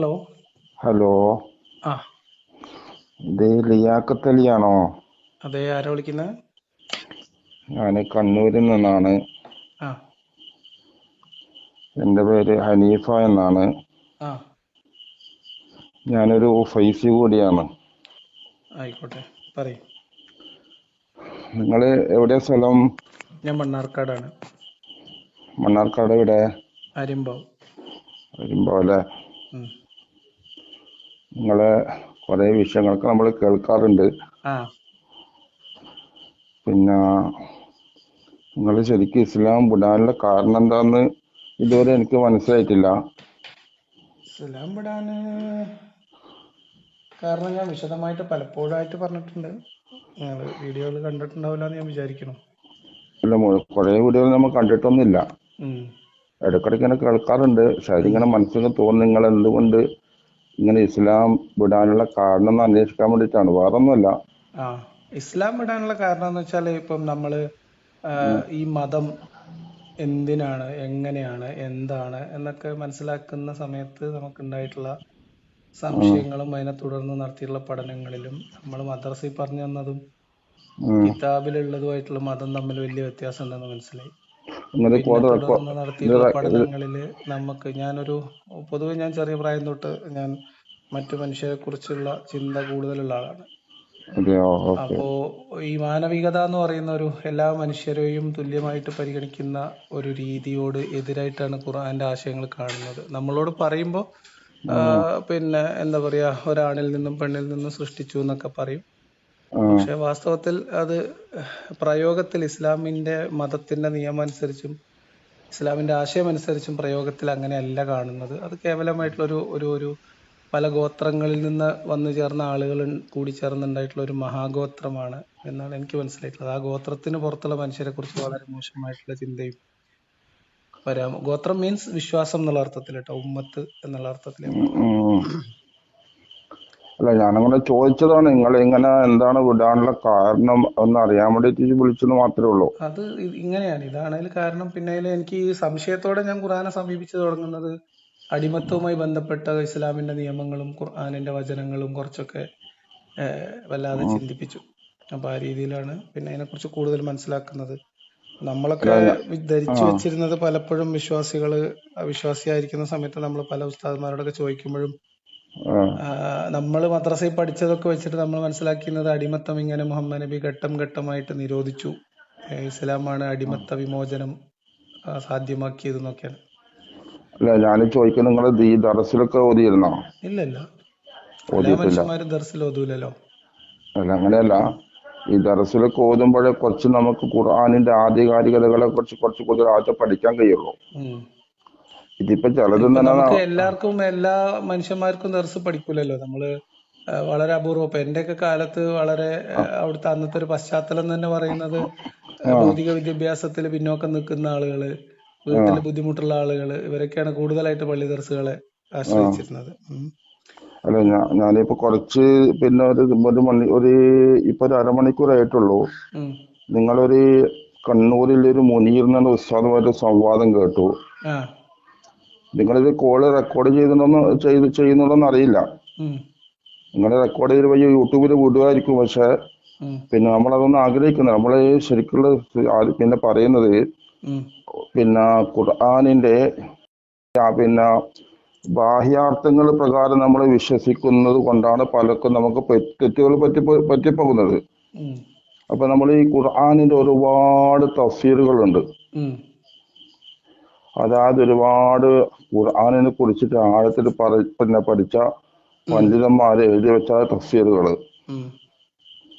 Hello. Hello. ആ. ഇത് ലിയാഖത്ത് അലിയാണോ അതെ ആരാ വിളിക്കുന്നത് ഞാൻ കണ്ണൂരിൽ നിന്നാണ്. ആ. എന്റെ പേര് ഹനീഫ എന്നാണ്. ആ. ഞാനൊരു ഫൈസി കൂടിയാണ്. ആയിക്കോട്ടെ പറയും. നിങ്ങൾ എവിടെ സ്ഥലം? ഞാൻ മണ്ണാർക്കാടാണ്. മണ്ണാർക്കാട് എവിടെ? അരിമ്പാവ്. വരുമ്പോൾ അല്ലേ? ഉം. നിങ്ങളെ കുറെ വിഷയങ്ങളൊക്കെ നമ്മൾ കേൾക്കാറുണ്ട്. പിന്നെ നിങ്ങൾ ശരിക്കും ഇസ്ലാം വിടാനുള്ള കാരണം എന്താന്ന് ഇതുവരെ എനിക്ക് മനസ്സിലായിട്ടില്ല. ഇസ്ലാം വിടാന് കാരണം ഞാൻ വിശദമായിട്ട് പലപ്പോഴായിട്ട് പറഞ്ഞിട്ടുണ്ട്. നിങ്ങൾ വീഡിയോകൾ കണ്ടിട്ടുണ്ടാവില്ല എന്ന് ഞാൻ വിചാരിക്കണം അല്ല കുറേ വീഡിയോകൾ നമ്മൾ കണ്ടിട്ടൊന്നുമില്ല. ഇടക്കിടക്ക് ഇങ്ങനെ കേൾക്കാറുണ്ട്. പക്ഷെ അതിങ്ങനെ മനസ്സിന് തോന്നുന്നു നിങ്ങൾ എന്തുകൊണ്ട് ഇങ്ങനെ ഇസ്ലാം വിടാനുള്ള കാരണം എന്ന് അന്വേഷിക്കാൻ വേണ്ടിയിട്ടാണ്. വേറെ ഒന്നുമല്ല ഇസ്ലാം വിടാനുള്ള കാരണം എന്ന് വെച്ചാൽ ഇപ്പം നമ്മൾ ഈ മതം എന്തിനാണ് എങ്ങനെയാണ് എന്താണ് എന്നൊക്കെ മനസ്സിലാക്കുന്ന സമയത്ത് നമുക്ക് ഉണ്ടായിട്ടുള്ള സംശയങ്ങളും അതിനെ തുടർന്ന് നടത്തിയിട്ടുള്ള പഠനങ്ങളിലും നമ്മൾ മദ്രസയിൽ പറഞ്ഞു തന്നതും. കിതാബിലുള്ളതുമായിട്ടുള്ള മതം തമ്മിൽ വലിയ വ്യത്യാസം ഉണ്ടെന്ന് മനസ്സിലായി. തുടർന്ന് നടത്തിയിട്ടുള്ള പഠനങ്ങളിൽ നമുക്ക് ഞാനൊരു പൊതുവെ ഞാൻ ചെറിയ പ്രായം തൊട്ട് ഞാൻ മറ്റു മനുഷ്യരെ കുറിച്ചുള്ള ചിന്ത കൂടുതലുള്ള ആളാണ്. അപ്പോ ഈ മാനവികത എന്ന് പറയുന്ന ഒരു എല്ലാ മനുഷ്യരെയും തുല്യമായിട്ട് പരിഗണിക്കുന്ന ഒരു രീതിയോട് എതിരായിട്ടാണ് ഖുർആന്റെ ആശയങ്ങൾ കാണുന്നത്. നമ്മളോട് പറയുമ്പോൾ പിന്നെ എന്താ പറയാ ഒരാണിൽ നിന്നും പെണ്ണിൽ നിന്നും സൃഷ്ടിച്ചു എന്നൊക്കെ പറയും. പക്ഷെ വാസ്തവത്തിൽ അത് പ്രയോഗത്തിൽ ഇസ്ലാമിന്റെ മതത്തിന്റെ നിയമം അനുസരിച്ചും ഇസ്ലാമിന്റെ ആശയം അനുസരിച്ചും പ്രയോഗത്തിൽ അങ്ങനെയല്ല കാണുന്നത്. അത് കേവലമായിട്ടുള്ള ഒരു ഒരു ഒരു പല ഗോത്രങ്ങളിൽ നിന്ന് വന്നു ചേർന്ന ആളുകൾ കൂടി ചേർന്നുണ്ടായിട്ടുള്ള ഒരു മഹാഗോത്രമാണ് എന്നാണ് എനിക്ക് മനസ്സിലായിട്ടുള്ളത്. ആ ഗോത്രത്തിന് പുറത്തുള്ള മനുഷ്യരെ കുറിച്ച് വളരെ മോശമായിട്ടുള്ള ചിന്തയും വരാം. ഗോത്രം മീൻസ് വിശ്വാസം എന്നുള്ള അർത്ഥത്തിൽ കേട്ടോ ഉമ്മത്ത് എന്നുള്ള അർത്ഥത്തിൽ. അല്ല ഞാനങ്ങനെ ചോദിച്ചതാണ് നിങ്ങൾ ഇങ്ങനെ എന്താണ് വിടാനുള്ള കാരണം ഒന്ന് അറിയാൻ വേണ്ടിയിട്ട് വിളിച്ചെന്ന് മാത്രമേ ഉള്ളൂ. അത് ഇങ്ങനെയാണ്. ഇതാണ് അതിൽ കാരണം പിന്നെ എനിക്ക് ഈ സംശയത്തോടെ ഞാൻ ഖുർആനെ സമീപിച്ചു തുടങ്ങുന്നത് അടിമത്തവുമായി ബന്ധപ്പെട്ട ഇസ്ലാമിന്റെ നിയമങ്ങളും ഖുർആനിന്റെ വചനങ്ങളും കുറച്ചൊക്കെ വല്ലാതെ ചിന്തിപ്പിച്ചു. അപ്പൊ ആ രീതിയിലാണ് പിന്നെ അതിനെക്കുറിച്ച് കൂടുതൽ മനസ്സിലാക്കുന്നത്. നമ്മളൊക്കെ ധരിച്ചു വെച്ചിരുന്നത് പലപ്പോഴും വിശ്വാസികൾ അവിശ്വാസിയായിരിക്കുന്ന സമയത്ത് നമ്മൾ പല ഉസ്താദ്മാരോടൊക്കെ ചോദിക്കുമ്പോഴും നമ്മൾ മദ്രസയിൽ പഠിച്ചതൊക്കെ വെച്ചിട്ട് നമ്മൾ മനസ്സിലാക്കുന്നത് അടിമത്തം ഇങ്ങനെ മുഹമ്മദ് നബി ഘട്ടം ഘട്ടമായിട്ട് നിരോധിച്ചു. ഇസ്ലാമാണ് അടിമത്ത വിമോചനം സാധ്യമാക്കിയത് എന്നൊക്കെയാണ്. അല്ല ഞാൻ ചോദിക്കുന്നത് നിങ്ങൾ ഈ ഓതിയിരുന്നോ? ഇല്ല ഇല്ല മനുഷ്യന്മാരും ദർസിൽ ഓതൂലല്ലോ. അല്ല അങ്ങനെയല്ല. ഈ ദർസിലൊക്കെ ഓതുമ്പോഴേ കുറച്ച് നമുക്ക് ഖുർആാനിന്റെ ആധികാരികതകളെ കുറിച്ച് കുറച്ച് കൂടുതൽ ആദ്യം പഠിക്കാൻ കഴിയുള്ളൂ. ഇതിപ്പോ ചിലതും ഇപ്പൊ നമുക്ക് എല്ലാവർക്കും എല്ലാ മനുഷ്യന്മാർക്കും ദർസ് പഠിക്കൂലല്ലോ. നമ്മൾ വളരെ അപൂർവം. ഇപ്പൊ എന്റെയൊക്കെ കാലത്ത് വളരെ അവിടുത്തെ അന്നത്തെ ഒരു പശ്ചാത്തലം തന്നെ പറയുന്നത് ഭൗതിക വിദ്യാഭ്യാസത്തിൽ പിന്നോക്കം നിൽക്കുന്ന ആളുകൾ വീട്ടിൽ ബുദ്ധിമുട്ടുള്ള ആളുകൾ ഇവരൊക്കെയാണ് കൂടുതലായിട്ട് പള്ളി ദർസുകളെ ആശ്രയിച്ചിരുന്നത്. അല്ല ഞാൻ ഞാനിപ്പോ കുറച്ച് പിന്നെ ഒരു ഒരു മണി ഒരു ഇപ്പൊ ഒരു അരമണിക്കൂറായിട്ടുള്ളൂ. നിങ്ങളൊരു കണ്ണൂരിൽ ഒരു മുനീർ എന്ന ഉസ്താദുമായിട്ട് സംവാദം കേട്ടു. നിങ്ങളിത് കോൾ റെക്കോർഡ് ചെയ്തിട്ടുണ്ടോ ചെയ്ത് ചെയ്യുന്നുണ്ടോന്ന് അറിയില്ല. നിങ്ങൾ റെക്കോർഡ് ചെയ്ത് വഴി യൂട്യൂബിൽ വിടുമായിരിക്കും പക്ഷെ പിന്നെ നമ്മൾ അതൊന്നും ആഗ്രഹിക്കുന്നില്ല നമ്മൾ ശരിക്കുള്ള പിന്നെ പറയുന്നത് പിന്നെ ഖുർആാനിന്റെ പിന്നെ ബാഹ്യാർത്ഥങ്ങൾ പ്രകാരം നമ്മൾ വിശ്വസിക്കുന്നത് കൊണ്ടാണ് പലർക്കും നമുക്ക് തെറ്റുകൾ പറ്റി പറ്റിപ്പോകുന്നത്. അപ്പൊ നമ്മൾ ഈ ഖുർആാനിന്റെ ഒരുപാട് തഫ്സീറുകളുണ്ട്. അതായത് ഒരുപാട് ഖുർആാനിനെ കുറിച്ചിട്ട് ആഴത്തിൽ പറ പിന്നെ പഠിച്ച പണ്ഡിതന്മാര് എഴുതി വെച്ച തഫ്സീറുകൾ.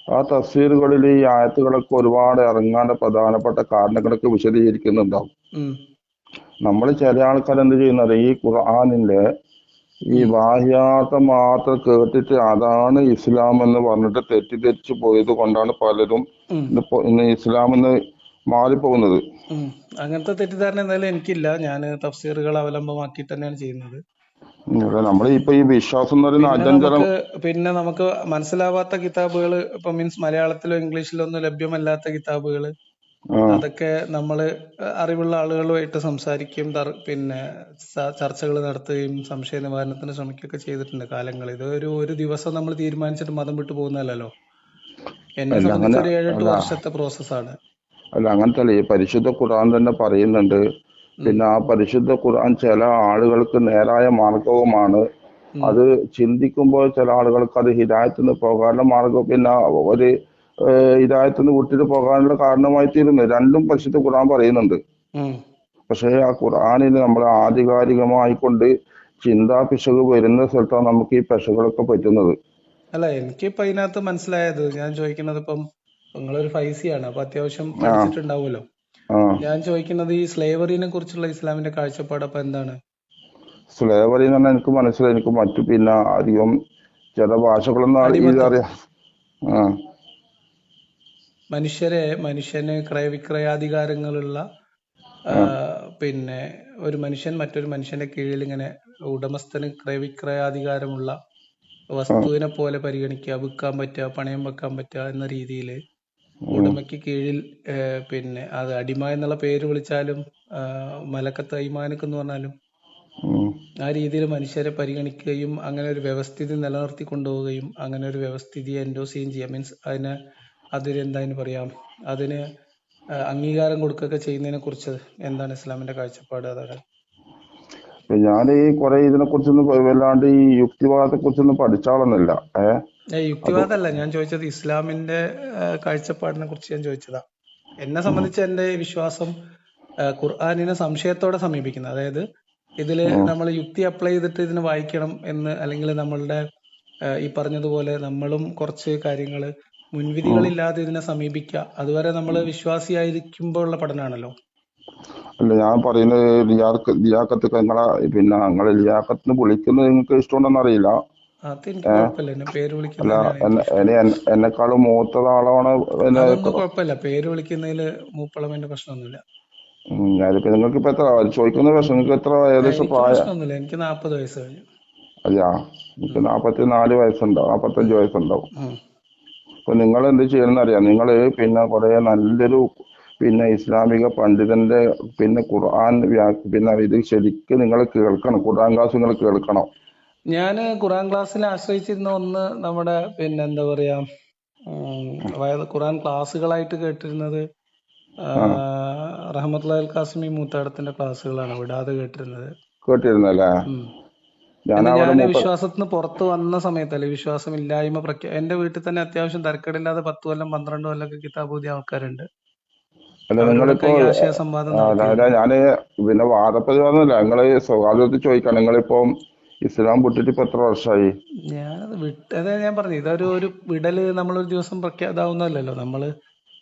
ആ തഫ്സീറുകളിൽ ഈ ആയത്തുകളൊക്കെ ഒരുപാട് ഇറങ്ങാണ്ട് പ്രധാനപ്പെട്ട കാരണങ്ങളൊക്കെ വിശദീകരിക്കുന്നുണ്ടാവും. നമ്മൾ ചില ആൾക്കാർ എന്ത് ചെയ്യുന്നത്? ഈ ഖുർആാനിന്റെ ഈ ബാഹ്യാർത്ഥം മാത്രം കേട്ടിട്ട് അതാണ് ഇസ്ലാം എന്ന് പറഞ്ഞിട്ട് തെറ്റിദ്ധരിച്ചു പോയത് കൊണ്ടാണ് പലരും ഇസ്ലാം എന്ന് മാറിപ്പോകുന്നത്. അങ്ങനത്തെ തെറ്റിദ്ധാരണ എന്തായാലും എനിക്കില്ല. ഞാൻ തഫ്സീറുകൾ അവലംബമാക്കി തന്നെയാണ് ചെയ്യുന്നത്. നമ്മൾ ഇപ്പൊ ഈ വിശ്വാസം പിന്നെ നമുക്ക് മനസ്സിലാവാത്ത കിതാബുകൾ ഇപ്പൊ മീൻസ് മലയാളത്തിലോ ഇംഗ്ലീഷിലോ ഒന്നും ലഭ്യമല്ലാത്ത കിതാബുകൾ അതൊക്കെ നമ്മൾ അറിവുള്ള ആളുകളുമായിട്ട് സംസാരിക്കുകയും പിന്നെ ചർച്ചകൾ നടത്തുകയും സംശയ നിവാരണത്തിന് ശ്രമിക്കുകയൊക്കെ ചെയ്തിട്ടുണ്ട് കാലങ്ങളിൽ ഇത് ഒരു ഒരു ദിവസം നമ്മൾ തീരുമാനിച്ചിട്ട് മതം വിട്ടു പോകുന്നതല്ലല്ലോ. എന്നെ സംബന്ധിച്ച് ഒരു ഏഴെട്ട് വർഷത്തെ പ്രോസസ്സാണ് അല്ല അങ്ങനത്തെ അല്ല ഈ പരിശുദ്ധ ഖുർആൻ തന്നെ പറയുന്നുണ്ട്. പിന്നെ ആ പരിശുദ്ധ ഖുർആൻ ചില ആളുകൾക്ക് നേരായ മാർഗവുമാണ്. അത് ചിന്തിക്കുമ്പോൾ ചില ആളുകൾക്ക് അത് ഹിതായത്തിന് പോകാനുള്ള മാർഗം പിന്നെ ഒരു ഹിതായത്തിന് വിട്ടിട്ട് പോകാനുള്ള കാരണമായി തീരുന്നു. രണ്ടും പരിശുദ്ധ ഖുർആൻ പറയുന്നുണ്ട്. പക്ഷേ ആ ഖുർആനിൽ നമ്മൾ ആധികാരികമായി കൊണ്ട് ചിന്താ പിശക് വരുന്ന സ്ഥലത്താണ് നമുക്ക് ഈ പിശകുകളൊക്കെ പറ്റുന്നത്. അല്ല എനിക്കിപ്പോ അതിനകത്ത് മനസ്സിലായത് ഞാൻ ചോദിക്കുന്നത് ഇപ്പം നിങ്ങളൊരു ഫൈസിയാണ്. അപ്പൊ അത്യാവശ്യം പഠിച്ചിട്ടുണ്ടാവുമല്ലോ. ഞാൻ ചോദിക്കുന്നത് ഈ സ്ലേവറിനെ കുറിച്ചുള്ള ഇസ്ലാമിന്റെ കാഴ്ചപ്പാട് അപ്പൊ എന്താണ്? സ്ലേവറി എന്ന് പറഞ്ഞാൽ എനിക്ക് മനസ്സിലായി. എനിക്ക് മറ്റു പിന്നെ അധികം ചില ഭാഷകളൊന്നും അറിയാം മനുഷ്യരെ മനുഷ്യന് ക്രയവിക്രയാധികാരങ്ങളുള്ള പിന്നെ ഒരു മനുഷ്യൻ മറ്റൊരു മനുഷ്യന്റെ കീഴിൽ ഇങ്ങനെ ഉടമസ്ഥന് ക്രയവിക്രയാധികാരമുള്ള വസ്തുവിനെ പോലെ പരിഗണിക്കുക വിൽക്കാൻ പറ്റുക പണയം വെക്കാൻ പറ്റുക എന്ന രീതിയിൽ ഉടമയ്ക്ക് കീഴിൽ പിന്നെ അത് അടിമ എന്നുള്ള പേര് വിളിച്ചാലും മലക്കത്ത് അയ്മാനക്ക് എന്ന് പറഞ്ഞാലും ആ രീതിയിൽ മനുഷ്യരെ പരിഗണിക്കുകയും അങ്ങനെ ഒരു വ്യവസ്ഥിതി നിലനിർത്തി കൊണ്ടുപോവുകയും അങ്ങനെ ഒരു വ്യവസ്ഥിതി എൻഡോസ് ചെയ്യാം. മീൻസ് അതിന് അതിന് എന്താ പറയാം? അതിന് അംഗീകാരം കൊടുക്കുകയൊക്കെ ചെയ്യുന്നതിനെ കുറിച്ച് എന്താണ് ഇസ്ലാമിന്റെ കാഴ്ചപ്പാട്? അതാണ് ഞാൻ ഈ കുറെ ഇതിനെ കുറിച്ചൊന്നും വല്ലാണ്ട് ഈ യുക്തിവാദത്തെ കുറിച്ചൊന്നും പഠിച്ചാളൊന്നുമില്ല ഏഹ് യുക്തിവാദമല്ല ഞാൻ ചോദിച്ചത് ഇസ്ലാമിന്റെ കാഴ്ചപ്പാടിനെ കുറിച്ച് ഞാൻ ചോദിച്ചതാ. എന്നെ സംബന്ധിച്ച് എന്റെ വിശ്വാസം ഖുർആാനിനെ സംശയത്തോടെ സമീപിക്കുന്നത്. അതായത് ഇതിൽ നമ്മൾ യുക്തി അപ്ലൈ ചെയ്തിട്ട് ഇതിനെ വായിക്കണം എന്ന് അല്ലെങ്കിൽ നമ്മളുടെ ഈ പറഞ്ഞതുപോലെ നമ്മളും കുറച്ച് കാര്യങ്ങൾ മുൻവിധികളില്ലാതെ ഇതിനെ സമീപിക്കുക അതുവരെ നമ്മൾ വിശ്വാസിയായിരിക്കുമ്പോൾ ഉള്ള പഠനമാണല്ലോ അല്ല ഞാൻ പറയുന്നത് ലിയാക്കത്ത് നിങ്ങളെ പിന്നെ നിങ്ങളെ ലിയാക്കത്തിന് വിളിക്കുന്നത് നിങ്ങൾക്ക് ഇഷ്ടമുണ്ടെന്ന് അറിയില്ല. എന്നെക്കാളും മൂത്ത ആളാണ് കുഴപ്പമില്ല. പേര് വിളിക്കുന്നതിൽ മൂപ്പളമന്റെ പ്രശ്നമൊന്നുമില്ല. ഞാനിപ്പോ നിങ്ങൾക്ക് ഇപ്പൊ എത്ര ചോദിക്കുന്ന പ്രശ്നം നിങ്ങൾക്ക് എത്ര ഏകദേശം പ്രായമൊന്നുമില്ല എനിക്ക് നാപ്പത് വയസ്സ് കഴിഞ്ഞു. അയ്യാ എനിക്ക് നാപ്പത്തി നാല് വയസ്സുണ്ടാവും. നാപ്പത്തഞ്ച് വയസ്സുണ്ടാവും. അപ്പൊ നിങ്ങൾ എന്ത് ചെയ്യണമെന്ന് അറിയാം. നിങ്ങൾ പിന്നെ കുറെ നല്ലൊരു പിന്നെ ഇസ്ലാമിക പണ്ഡിതന്റെ പിന്നെ ഖുർആൻ പിന്നെ ഇത് ശരിക്കും നിങ്ങൾ കേൾക്കണം. ഖുർആൻ ക്ലാസ് നിങ്ങൾ കേൾക്കണം. ഞാൻ ഖുറാൻ ക്ലാസ്സിൽ ആശ്രയിച്ചിരുന്ന ഒന്ന് നമ്മുടെ പിന്നെ എന്താ പറയാ അതായത് ഖുറാൻ ക്ലാസ്സുകളായിട്ട് കേട്ടിരുന്നത് റഹമത്തുള്ള കാസിമി മൂത്താടത്തിന്റെ ക്ലാസ്സുകളാണ് വിടാതെ കേട്ടിരുന്നത്. കേട്ടിരുന്നല്ലേ? ഞാൻ ഞാൻ വിശ്വാസത്തിന് പുറത്ത് വന്ന വിശ്വാസം ഇല്ലായ്മ പ്രഖ്യാ എന്റെ വീട്ടിൽ തന്നെ അത്യാവശ്യം തരക്കേടില്ലാതെ പത്ത് കൊല്ലം പന്ത്രണ്ട് കൊല്ലമൊക്കെ കിതാബ് ഓതിയ ആൾക്കാരുണ്ട്. അല്ല അല്ല ഞാൻ പിന്നെ വാദപ്രതിവാദമല്ല നിങ്ങൾ സൗഹാർദ്ദത്തിൽ ചോദിക്കാം നിങ്ങളിപ്പം ഇസ്ലാം വിട്ടിട്ട് ഇപ്പൊ എത്ര വർഷമായി ഞാനത് വിട്ട് അതാ ഞാൻ പറഞ്ഞു ഇതൊരു ഒരു വിടൽ നമ്മളൊരു ദിവസം പ്രഖ്യാതാവുന്നതല്ലല്ലോ നമ്മൾ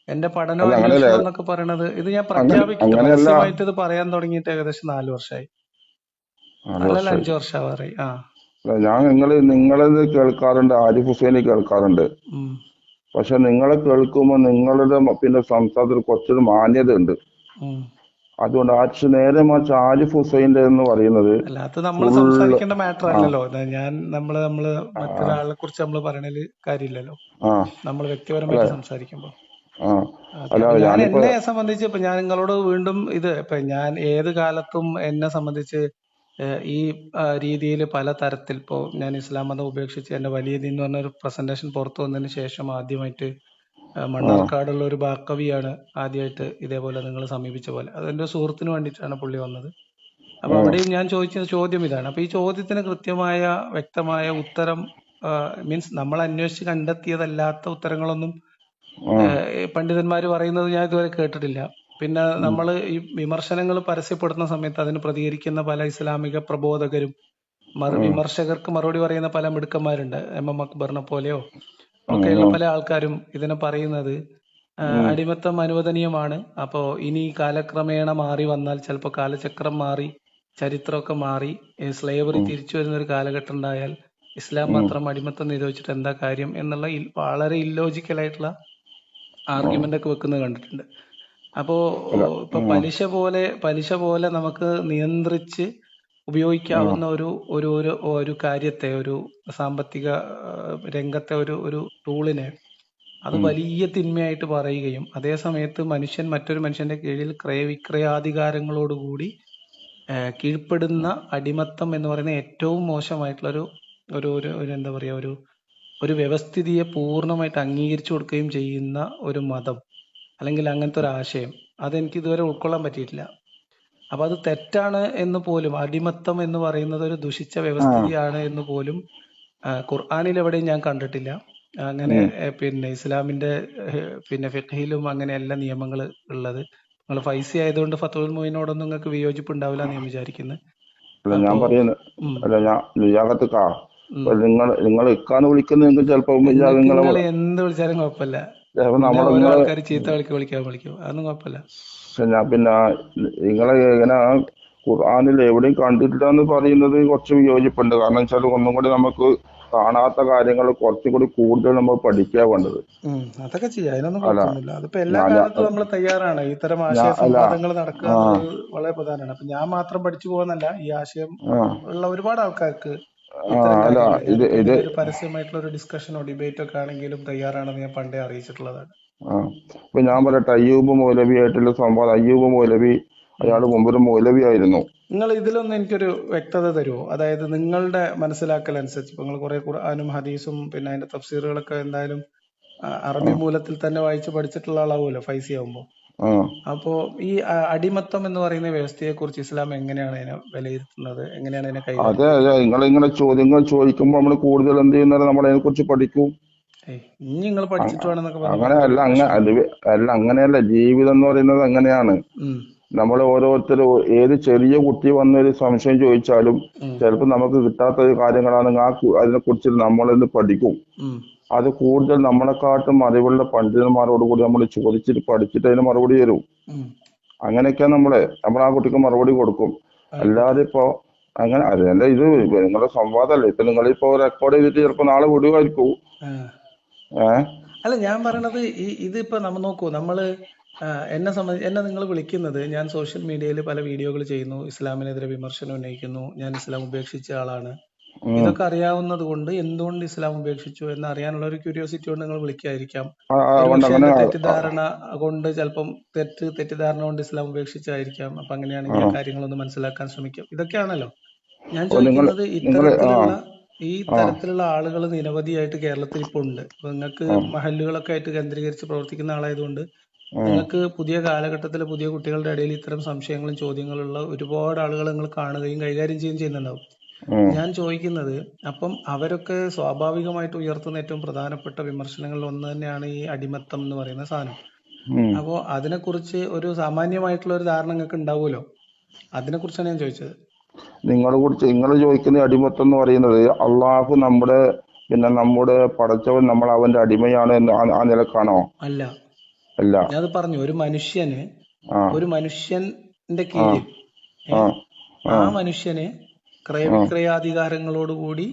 എന്റെ പഠനം എന്നൊക്കെ പറയണത്. ഇത് ഞാൻ പ്രഖ്യാപിക്കുന്നു പ്രഖ്യാപിച്ചിട്ട് അങ്ങനെയല്ല. പരസ്യമായിട്ട് ഇത് പറയാൻ തുടങ്ങിയിട്ട് ഏകദേശം നാല് വർഷമായി അല്ല അല്ലല്ല അഞ്ചു വർഷമാവാറായി ആ. ഞാൻ നിങ്ങൾ നിങ്ങളത് കേൾക്കാറുണ്ട്. ആരിഫ് ഹുസൈനി കേൾക്കാറുണ്ട്. പക്ഷെ നിങ്ങളെ കേൾക്കുമ്പോ നിങ്ങളുടെ പിന്നെ സംസാരത്തിൽ കുറച്ചൊരു മാന്യത ഉണ്ട് അതുകൊണ്ട് ആ ച് നേരെ മറിച്ച് ആരിഫ് ഹുസൈന്റെ എന്ന് പറയുന്നത് അല്ലാത്ത നമ്മൾ സംസാരിക്കേണ്ട മാറ്റർ അല്ലല്ലോ ഞാൻ നമ്മൾ നമ്മൾ മറ്റൊരാളെ കുറിച്ച് നമ്മൾ പറയണതിൽ കാര്യമില്ലല്ലോ. നമ്മൾ വ്യക്തിപരമായിട്ട് സംസാരിക്കുമ്പോൾ ഞാൻ എന്നെ സംബന്ധിച്ച് ഇപ്പൊ ഞാൻ നിങ്ങളോട് വീണ്ടും ഇത് ഇപ്പൊ ഞാൻ ഏത് കാലത്തും എന്നെ സംബന്ധിച്ച് ഈ രീതിയിൽ പല തരത്തിൽ ഇപ്പോ ഞാൻ ഇസ്ലാം മതം ഉപേക്ഷിച്ച് എന്റെ വലിയ എന്ന് പറഞ്ഞ ഒരു പ്രസന്റേഷൻ പുറത്തു വന്നതിന് ശേഷം ആദ്യമായിട്ട് മണ്ണാർക്കാടുള്ള ഒരു ബാക്കവിയാണ് ആദ്യമായിട്ട് ഇതേപോലെ നിങ്ങൾ സമീപിച്ച പോലെ. അത് എന്റെ സുഹൃത്തിന് വേണ്ടിയിട്ടാണ് പുള്ളി വന്നത്. അപ്പൊ അവിടെയും ഞാൻ ചോദിച്ച ചോദ്യം ഇതാണ്. അപ്പൊ ഈ ചോദ്യത്തിന് കൃത്യമായ വ്യക്തമായ ഉത്തരം മീൻസ് നമ്മൾ അന്വേഷിച്ച് കണ്ടെത്തിയതല്ലാത്ത ഉത്തരങ്ങളൊന്നും പണ്ഡിതന്മാർ പറയുന്നത് ഞാൻ ഇതുവരെ കേട്ടിട്ടില്ല. പിന്നെ നമ്മൾ ഈ വിമർശനങ്ങൾ പരസ്യപ്പെടുന്ന സമയത്ത് അതിന് പ്രതികരിക്കുന്ന പല ഇസ്ലാമിക പ്രബോധകരും വിമർശകർക്ക് മറുപടി പറയുന്ന പല മിടുക്കന്മാരുണ്ട്. എം എം അക്ബറിനെ പോലെയോ ഒക്കെയുള്ള പല ആൾക്കാരും ഇതിനെ പറയുന്നത് അടിമത്തം അനുവദനീയമാണ്. അപ്പോ ഇനി കാലക്രമേണ മാറി വന്നാൽ ചിലപ്പോൾ കാലചക്രം മാറി ചരിത്രമൊക്കെ മാറി സ്ലേവറി തിരിച്ചു വരുന്ന ഒരു കാലഘട്ടം ഉണ്ടായാൽ ഇസ്ലാം മാത്രം അടിമത്തം നിരോധിച്ചിട്ട് എന്താ കാര്യം എന്നുള്ള വളരെ ഇല്ലോജിക്കൽ ആയിട്ടുള്ള. ആർഗ്യുമെന്റ് ഒക്കെ വെക്കുന്നത് കണ്ടിട്ടുണ്ട്. അപ്പോ ഇപ്പൊ പലിശ പോലെ പലിശ പോലെ നമുക്ക് നിയന്ത്രിച്ച് ഉപയോഗിക്കാവുന്ന ഒരു ഒരു ഒരു ഒരു കാര്യത്തെ ഒരു സാമ്പത്തിക രംഗത്തെ ഒരു ഒരു ടൂളിനെ അത് വലിയ തിന്മയായിട്ട് പറയുകയും അതേ സമയത്ത് മനുഷ്യൻ മറ്റൊരു മനുഷ്യന്റെ കീഴിൽ ക്രയവിക്രയാധികാരങ്ങളോടുകൂടി കീഴ്പ്പെടുന്ന അടിമത്തം എന്ന് പറയുന്ന ഏറ്റവും മോശമായിട്ടുള്ള ഒരു ഒരു ഒരു എന്താ പറയാ ഒരു ഒരു വ്യവസ്ഥിതിയെ പൂർണമായിട്ട് അംഗീകരിച്ചു കൊടുക്കുകയും ചെയ്യുന്ന ഒരു മതം അല്ലെങ്കിൽ അങ്ങനത്തെ ഒരു ആശയം. അതെനിക്ക് ഇതുവരെ ഉൾക്കൊള്ളാൻ പറ്റിയിട്ടില്ല. അപ്പൊ അത് തെറ്റാണ് എന്ന് പോലും അടിമത്തം എന്ന് പറയുന്നത് ഒരു ദുഷിച്ച വ്യവസ്ഥിതിയാണ് എന്ന് പോലും ഖുർആാനിൽ എവിടെയും ഞാൻ കണ്ടിട്ടില്ല. അങ്ങനെ പിന്നെ ഇസ്ലാമിന്റെ പിന്നെ ഫിഖഹിലും അങ്ങനെ എല്ലാ നിയമങ്ങൾ ഉള്ളത്. നിങ്ങൾ ഫൈസി ആയതുകൊണ്ട് ഫത്തുൽ മൊയിനോടൊന്നും നിങ്ങൾക്ക് വിയോജിപ്പ് ഉണ്ടാവില്ല എന്ന് ഞാൻ വിചാരിക്കുന്നു. അല്ല ഞാൻ പറയുന്നത് അല്ല ഞാൻ നിജാകത്തുക്കാ നിങ്ങൾ നിങ്ങൾ ഇക്കാന്ന് വിളിക്കുന്ന നിങ്ങൾക്ക് ചിലപ്പോ നിങ്ങൾ എന്ത് വിളിച്ചാലും കുഴപ്പമില്ല. നമ്മളെ ആൾക്കാർ ചീത്ത വിളിക്കാൻ വിളിക്കും. അതൊന്നും കുഴപ്പമില്ല. ഞാൻ പിന്നെ നിങ്ങളെ ഇങ്ങനെ ഖുർആാനിൽ എവിടെയും കണ്ടിട്ടില്ല എന്ന് പറയുന്നത് കുറച്ച് വിയോജിപ്പുണ്ട്. കാരണം വെച്ചാൽ ഒന്നും കൂടി നമുക്ക് കാണാത്ത കാര്യങ്ങൾ കുറച്ചും കൂടി കൂടുതൽ നമ്മൾ പഠിക്കാൻ വേണ്ടത്. അതൊക്കെ ചെയ്യാം. അതിനൊന്നും കുഴപ്പമൊന്നുമില്ല. അതിപ്പോ എല്ലാ കാലത്തും നമ്മൾ തയ്യാറാണ്. ഇത്തരം ആശയ സംവാദങ്ങൾ വളരെ പ്രധാനമാണ്. അപ്പൊ ഞാൻ മാത്രം പഠിച്ചു പോകുന്നല്ല ഈ ആശയം ഉള്ള ഒരുപാട് ആൾക്കാർക്ക് പരസ്യമായിട്ടുള്ള ഒരു ഡിസ്കഷനോ ഡിബേറ്റോ ഒക്കെ ആണെങ്കിലും തയ്യാറാണെന്ന് ഞാൻ പണ്ടേ അറിയിച്ചിട്ടുള്ളതാണ്. ഇപ്പൊ ഞാൻ പറയട്ടെ അയ്യൂബ് മൗലവി ആയിട്ടുള്ള സംവാദം അയ്യൂബ് മൗലവി അയാൾ മുമ്പൊരു മൗലവി ആയിരുന്നു നിങ്ങൾ ഇതിലൊന്നും എനിക്കൊരു വ്യക്തത തരുമോ അതായത് നിങ്ങളുടെ മനസ്സിലാക്കൽ അനുസരിച്ച് നിങ്ങൾ കുറെ ഖുർആാനും ഹദീസും പിന്നെ അതിന്റെ തഫ്സീറുകളൊക്കെ എന്തായാലും അറബി മൂലത്തിൽ തന്നെ വായിച്ച് പഠിച്ചിട്ടുള്ള ആളാവുമല്ലോ ഫൈസി ആവുമ്പോ. അപ്പോ ഈ അടിമത്തം എന്ന് പറയുന്ന വ്യവസ്ഥയെ കുറിച്ച് ഇസ്ലാം എങ്ങനെയാണ് അതിനെ വിലയിരുത്തുന്നത്? എങ്ങനെയാണ് അതിനെ അതെ അതെ. നിങ്ങൾ ഇങ്ങനെ ചോദ്യങ്ങൾ ചോദിക്കുമ്പോൾ നമ്മൾ കൂടുതൽ എന്ത് ചെയ്യുന്നത് നമ്മൾ അതിനെ കുറിച്ച് പഠിക്കും. അങ്ങനെ അല്ല അല്ല അങ്ങനെയല്ല. ജീവിതം എന്ന് പറയുന്നത് അങ്ങനെയാണ്. നമ്മൾ ഓരോരുത്തരും ഏത് ചെറിയ കുട്ടി വന്നൊരു സംശയം ചോദിച്ചാലും ചിലപ്പോൾ നമുക്ക് കിട്ടാത്ത കാര്യങ്ങളാണെങ്കിൽ ആ അതിനെ കുറിച്ച് നമ്മളിന്ന് പഠിക്കും. അത് കൂടുതൽ നമ്മളെക്കാട്ടും അറിവുള്ള പണ്ഡിതന്മാരോട് കൂടി നമ്മൾ ചോദിച്ചിട്ട് പഠിച്ചിട്ട് അതിന് മറുപടി തരും. അങ്ങനെയൊക്കെ നമ്മളെ നമ്മൾ ആ കുട്ടിക്ക് മറുപടി കൊടുക്കും. അല്ലാതെ ഇപ്പോ അങ്ങനെ അതല്ല ഇത് നിങ്ങളുടെ സംവാദമല്ലേ ഇപ്പൊ നിങ്ങളിപ്പോ റെക്കോർഡ് ചെയ്തിട്ട് ചിലപ്പോ നാളെ വിടുമായിരിക്കും ഏഹ് അല്ല ഞാൻ പറയണത് ഈ ഇതിപ്പോ നമ്മ നോക്കൂ നമ്മൾ എന്നെ സംബന്ധിച്ച് എന്നെ നിങ്ങൾ വിളിക്കുന്നത് ഞാൻ സോഷ്യൽ മീഡിയയിൽ പല വീഡിയോകൾ ചെയ്യുന്നു ഇസ്ലാമിനെതിരെ വിമർശനം ഉന്നയിക്കുന്നു ഞാൻ ഇസ്ലാം ഉപേക്ഷിച്ച ആളാണ്. ഇതൊക്കെ അറിയാവുന്നത് കൊണ്ട് എന്തുകൊണ്ട് ഇസ്ലാം ഉപേക്ഷിച്ചു എന്ന് അറിയാനുള്ള ഒരു ക്യൂരിയോസിറ്റി കൊണ്ട് നിങ്ങൾ വിളിക്കായിരിക്കാം തെറ്റിദ്ധാരണ കൊണ്ട് ചിലപ്പം തെറ്റ് തെറ്റിദ്ധാരണ കൊണ്ട് ഇസ്ലാം ഉപേക്ഷിച്ചായിരിക്കാം. അപ്പൊ അങ്ങനെയാണെങ്കിൽ കാര്യങ്ങളൊന്ന് മനസ്സിലാക്കാൻ ശ്രമിക്കാം. ഇതൊക്കെയാണല്ലോ. ഞാൻ ചോദിക്കുന്നത് ഇത്തരത്തിലുള്ള ഈ തരത്തിലുള്ള ആളുകൾ നിരവധിയായിട്ട് കേരളത്തിൽ ഇപ്പോൾ ഉണ്ട്. അപ്പൊ നിങ്ങൾക്ക് മഹല്ലുകളൊക്കെ ആയിട്ട് കേന്ദ്രീകരിച്ച് പ്രവർത്തിക്കുന്ന ആളായതുകൊണ്ട് നിങ്ങൾക്ക് പുതിയ കാലഘട്ടത്തിലെ പുതിയ കുട്ടികളുടെ ഇടയിൽ ഇത്തരം സംശയങ്ങളും ചോദ്യങ്ങളും ഉള്ള ഒരുപാട് ആളുകൾ നിങ്ങൾ കാണുകയും കൈകാര്യം ചെയ്യുകയും ചെയ്യുന്നുണ്ടാവും. ഞാൻ ചോദിക്കുന്നത് അപ്പം അവരൊക്കെ സ്വാഭാവികമായിട്ട് ഉയർത്തുന്ന ഏറ്റവും പ്രധാനപ്പെട്ട വിമർശനങ്ങളിൽ ഒന്ന് തന്നെയാണ് ഈ അടിമത്തം എന്ന് പറയുന്ന സാധനം. അപ്പോ അതിനെക്കുറിച്ച് ഒരു സാമാന്യമായിട്ടുള്ള ഒരു ധാരണ നിങ്ങൾക്ക് ഉണ്ടാവുമല്ലോ? അതിനെക്കുറിച്ചാണ് ഞാൻ ചോദിച്ചത്. നിങ്ങളെ കുറിച്ച് നിങ്ങൾ ചോദിക്കുന്ന അടിമത്തം എന്ന് പറയുന്നത് അള്ളാഹു നമ്മുടെ പിന്നെ നമ്മുടെ പടച്ചവൻ നമ്മൾ അവന്റെ അടിമയാണ് എന്ന് ആ നിലക്കാണോ? അല്ല. അല്ല. ഞാൻ പറഞ്ഞു. ഒരു മനുഷ്യന് ഒരു മനുഷ്യന്റെ ആ. കീഴിൽ ആ. മനുഷ്യന് ക്രയവിക്രയാധികാരങ്ങളോടുകൂടി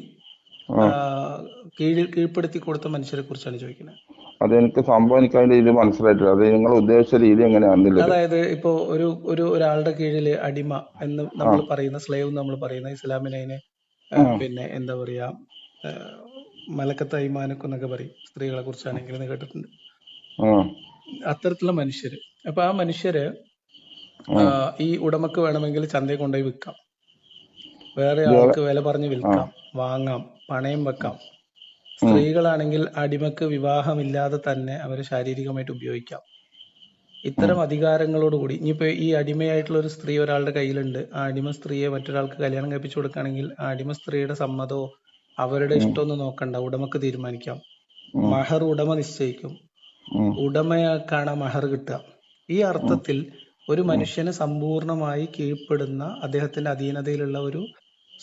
കീഴിൽ കീഴ്പ്പെടുത്തി കൊടുത്ത മനുഷ്യരെ കുറിച്ചാണ് ചോദിക്കുന്നത്. അതെനിക്ക് സംഭവം എനിക്ക് അതിന്റെ ഇത് മനസ്സിലായിട്ടില്ല. അത് നിങ്ങൾ ഉദ്ദേശിച്ച രീതി എങ്ങനെയാണെന്നില്ല അതായത് ഇപ്പോ ഒരു ഒരു ഒരാളുടെ കീഴിൽ അടിമ എന്ന് നമ്മൾ പറയുന്ന സ്ലേവ് നമ്മൾ പറയുന്ന ഇസ്ലാമിനെ പിന്നെ എന്താ പറയാ ആ, മലക്കത്ത് അയ്മാനക്ക് എന്നൊക്കെ പറയും. സ്ത്രീകളെ കുറിച്ചാണെങ്കിൽ കേട്ടിട്ടുണ്ട്. അത്തരത്തിലുള്ള മനുഷ്യര്. അപ്പൊ ആ മനുഷ്യര് ഈ ഉടമക്ക് വേണമെങ്കിൽ ചന്തയിൽ കൊണ്ടുപോയി വിൽക്കാം. വേറെ ആൾക്ക് വില പറഞ്ഞ് വിൽക്കാം വാങ്ങാം പണയം വെക്കാം. സ്ത്രീകളാണെങ്കിൽ അടിമക്ക് വിവാഹമില്ലാതെ തന്നെ അവരെ ശാരീരികമായിട്ട് ഉപയോഗിക്കാം. ഇത്തരം അധികാരങ്ങളോടുകൂടി ഇനിയിപ്പോ ഈ അടിമയായിട്ടുള്ള ഒരു സ്ത്രീ ഒരാളുടെ കയ്യിലുണ്ട്. ആ അടിമ സ്ത്രീയെ മറ്റൊരാൾക്ക് കല്യാണം കഴിപ്പിച്ചു കൊടുക്കുകയാണെങ്കിൽ ആ അടിമ സ്ത്രീയുടെ സമ്മതമോ അവരുടെ ഇഷ്ടമോ ഇഷ്ടമൊന്നും നോക്കണ്ട. ഉടമക്ക് തീരുമാനിക്കാം. മഹർ ഉടമ നിശ്ചയിക്കും. ഉടമയാക്കാണ് മഹർ കിട്ടുക. ഈ അർത്ഥത്തിൽ ഒരു മനുഷ്യനെ മനുഷ്യന് സമ്പൂർണമായി കീഴ്പ്പെടുന്ന അദ്ദേഹത്തിന്റെ അധീനതയിലുള്ള ഒരു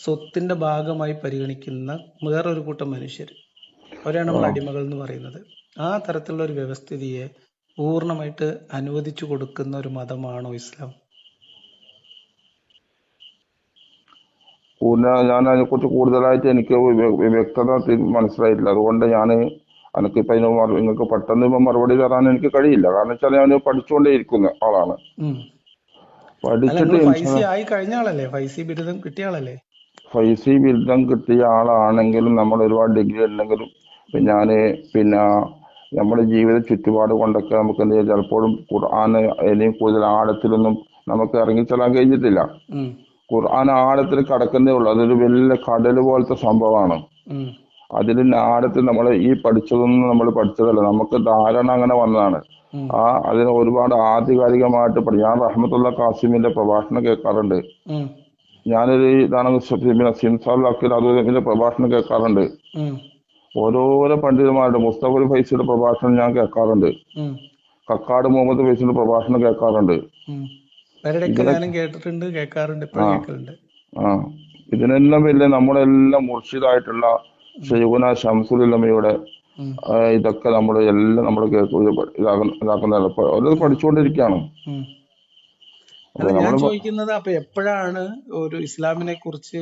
സ്വത്തിന്റെ ഭാഗമായി പരിഗണിക്കുന്ന വേറൊരു കൂട്ടം മനുഷ്യർ അവരെയാണ് നമ്മൾ അടിമകൾ എന്ന് പറയുന്നത്. ആ തരത്തിലുള്ള ഒരു വ്യവസ്ഥിതിയെ പൂർണമായിട്ട് അനുവദിച്ചു കൊടുക്കുന്ന ഒരു മതമാണോ ഇസ്ലാം? ഞാൻ അതിനെക്കുറിച്ച് കൂടുതലായിട്ട് എനിക്ക് വ്യ- വ്യ- വ്യക്തത മനസ്സിലായിട്ടില്ല. അതുകൊണ്ട് ഞാൻ ഇപ്പൊ അതിന് നിങ്ങൾക്ക് പെട്ടെന്ന് ഇപ്പൊ മറുപടി തരാൻ എനിക്ക് കഴിയില്ല. കാരണം വെച്ചാൽ ഞാൻ പഠിച്ചുകൊണ്ടേ ഇരിക്കുന്ന ആളാണ്. പഠിച്ചിട്ട് ഫൈസി ബിരുദം കിട്ടിയ ആളാണെങ്കിലും നമ്മൾ ഒരുപാട് ഡിഗ്രി ഉണ്ടെങ്കിലും ഞാൻ പിന്നെ നമ്മുടെ ജീവിത ചുറ്റുപാട് കൊണ്ടൊക്കെ നമുക്ക് എന്ത് ചെയ്യാം ചിലപ്പോഴും ഖുർആാന് ഇനിയും കൂടുതൽ ആഴത്തിലൊന്നും നമുക്ക് ഇറങ്ങിച്ചെല്ലാൻ കഴിഞ്ഞിട്ടില്ല. ഖുർആൻ ആഴത്തിൽ കടക്കുന്നേ ഉള്ളൂ. അതൊരു വലിയ കടൽ പോലത്തെ സംഭവമാണ്. അതിന്റെ ആഴത്തിൽ നമ്മൾ ഈ പഠിച്ചതൊന്നും നമ്മൾ പഠിച്ചതല്ല. നമുക്ക് ധാരണ അങ്ങനെ വന്നതാണ്. ആ അതിന് ഒരുപാട് ആധികാരികമായിട്ട് പഠി ഞാൻ റഹ്മത്തുള്ള കാസിമിന്റെ പ്രഭാഷണം കേൾക്കാറുണ്ട്. ഞാനൊരു ഇതാണ് പിന്നെ സിംസാൽ അഖിൽ അതുപോലെ പ്രഭാഷണം കേൾക്കാറുണ്ട്. ഓരോരോ പണ്ഡിതന്മാരുടെ മുസ്തഫുൽ ഫൈസിയുടെ പ്രഭാഷണം ഞാൻ കേൾക്കാറുണ്ട്. കക്കാട് മുഹമ്മദ് ഫൈസിയുടെ പ്രഭാഷണം കേൾക്കാറുണ്ട്. കേട്ടിട്ടുണ്ട് കേൾക്കാറുണ്ട് ആ. ഇതിനെല്ലാം വലിയ നമ്മളെല്ലാം മുർഷിദായിട്ടുള്ള ഷെയ്ഖുന ഷംസുലമയുടെ ഇതൊക്കെ നമ്മൾ എല്ലാം നമ്മൾ ഇതാക്കുന്നതാണ് ഇപ്പൊ ഓരോ പഠിച്ചുകൊണ്ടിരിക്കുകയാണ് ഞാൻ ചോദിക്കുന്നത് അപ്പൊ എപ്പോഴാണ് ഒരു ഇസ്ലാമിനെ കുറിച്ച്